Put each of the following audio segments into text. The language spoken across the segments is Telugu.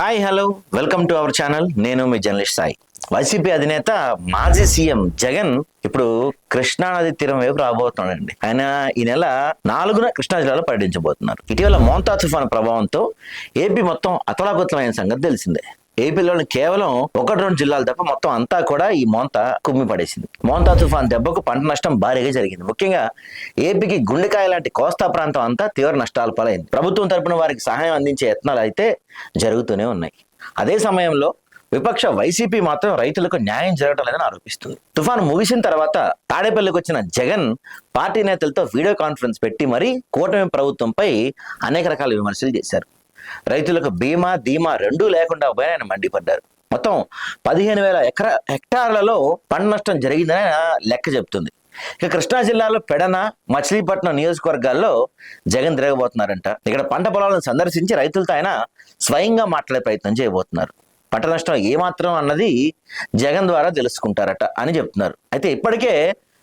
Hi hello welcome to our channel నేను మీ జర్నలిస్ట్ సాయి. వైసీపీ అధినేత మాజీ సీఎం జగన్ ఇప్పుడు కృష్ణానది తీరం వైపు రాబోతున్నాడండి. ఆయన ఈ నెల నాలుగున కృష్ణా జిల్లాలో పర్యటించబోతున్నారు. ఇటీవల మోంతా తుఫాన్ ప్రభావంతో ఏపీ మొత్తం అతలాకుతలమైన సంగతి తెలిసిందే. ఏపీలోని కేవలం ఒకటి రెండు జిల్లాలు తప్ప మొత్తం అంతా కూడా ఈ మోంత కుమ్మి పడేసింది మోంతా తుఫాన్ దెబ్బకు పంట నష్టం భారీగా జరిగింది. ముఖ్యంగా ఏపీకి గుండెకాయ లాంటి కోస్తా ప్రాంతం అంతా తీవ్ర నష్టాలు పాలైంది. ప్రభుత్వం తరపున వారికి సహాయం అందించే యత్నాలు అయితే జరుగుతూనే ఉన్నాయి. అదే సమయంలో విపక్ష వైసీపీ మాత్రం రైతులకు న్యాయం జరగడం లేదని ఆరోపిస్తుంది. తుఫాను ముగిసిన తర్వాత తాడేపల్లికి వచ్చిన జగన్ పార్టీ నేతలతో వీడియో కాన్ఫరెన్స్ పెట్టి మరీ కూటమి ప్రభుత్వంపై అనేక రకాల విమర్శలు చేశారు. రైతులకు బీమా ధీమా రెండూ లేకుండా పోయి ఆయన మండిపడ్డారు. మొత్తం పదిహేను వేల ఎకరా హెక్టార్లలో పంట నష్టం జరిగిందని ఆయన లెక్క చెప్తుంది ఇక కృష్ణా జిల్లాలో పెడన మచిలీపట్నం నియోజకవర్గాల్లో జగన్ తిరగబోతున్నారంట. ఇక్కడ పంట పొలాలను సందర్శించి రైతులతో ఆయన స్వయంగా మాట్లాడే ప్రయత్నం చేయబోతున్నారు. పంట నష్టం ఏమాత్రం అన్నది జగన్ ద్వారా తెలుసుకుంటారట అని చెప్తున్నారు. అయితే ఇప్పటికే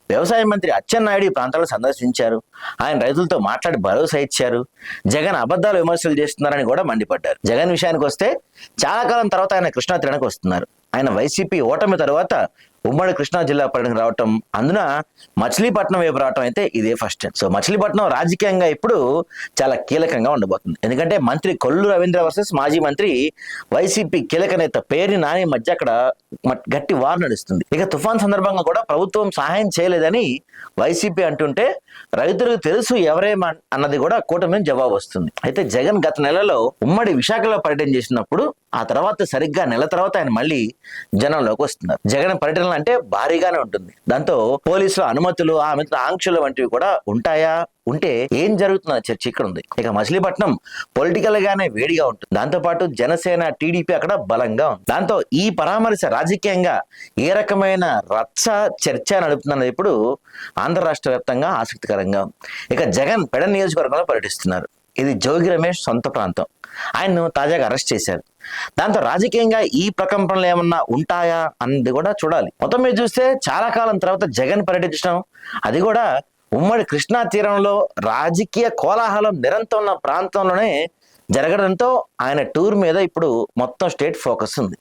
వ్యవసాయ మంత్రి అచ్చెన్నాయుడు ఈ ప్రాంతాలను సందర్శించారు. ఆయన రైతులతో మాట్లాడి భరోసా ఇచ్చారు. జగన్ అబద్ధాలు విమర్శలు చేస్తున్నారని కూడా మండిపడ్డారు. జగన్ విషయానికి వస్తే చాలా కాలం తర్వాత ఆయన కృష్ణా తిరణకు వస్తున్నారు. ఆయన వైసీపీ ఓటమి తర్వాత ఉమ్మడి కృష్ణా జిల్లా పర్యటన రావటం అందున మచిలీపట్నం వైపు రావటం అయితే ఇదే ఫస్ట్ టైం సో మచిలీపట్నం రాజకీయంగా ఇప్పుడు చాలా కీలకంగా ఉండబోతుంది. ఎందుకంటే మంత్రి కొల్లు రవీంద్ర వర్సెస్ మాజీ మంత్రి వైసీపీ కీలక నేత పేరు నాని మధ్య అక్కడ గట్టి వార్ నడుస్తుంది. ఇక తుఫాన్ సందర్భంగా కూడా ప్రభుత్వం సహాయం చేయలేదని వైసీపీ అంటుంటే రైతులకు తెలుసు ఎవరేమా అన్నది కూడా కూటమి జవాబు వస్తుంది. అయితే జగన్ గత నెలలో ఉమ్మడి విశాఖలో పర్యటన చేసినప్పుడు ఆ తర్వాత సరిగ్గా నెల తర్వాత ఆయన మళ్ళీ జనంలోకి వస్తున్నారు. జగన్ పర్యటన అంటే భారీగానే ఉంటుంది. దాంతో పోలీసుల అనుమతులు ఆమె ఆంక్షలు వంటివి కూడా ఉంటాయా? ఉంటే ఏం జరుగుతున్న చర్చ ఇక్కడ ఉంది. ఇక మచిలీపట్నం పొలిటికల్ గానే వేడిగా ఉంటుంది. దాంతో పాటు జనసేన టీడీపీ అక్కడ బలంగా ఉంది. దాంతో ఈ పరామర్శ రాజకీయంగా ఏ రకమైన రచ్చ చర్చ నడుపుతున్నది ఇప్పుడు ఆంధ్ర రాష్ట్ర వ్యాప్తంగా ఆసక్తికరంగా ఇక జగన్ పెడ నియోజకవర్గంలో పర్యటిస్తున్నారు. ఇది జోగి రమేష్ సొంత ప్రాంతం. ఆయన్ను తాజాగా అరెస్ట్ చేశారు. దాంతో రాజకీయంగా ఈ ప్రకంపనలు ఏమన్నా ఉంటాయా అన్నది కూడా చూడాలి. మొత్తం మీద చూస్తే చాలా కాలం తర్వాత జగన్ పర్యటించడం అది కూడా ఉమ్మడి కృష్ణా తీరంలో రాజకీయ కోలాహలం నిరంతరం ఉన్న ప్రాంతంలోనే జరగడంతో ఆయన టూర్ మీద ఇప్పుడు మొత్తం స్టేట్ ఫోకస్ ఉంది.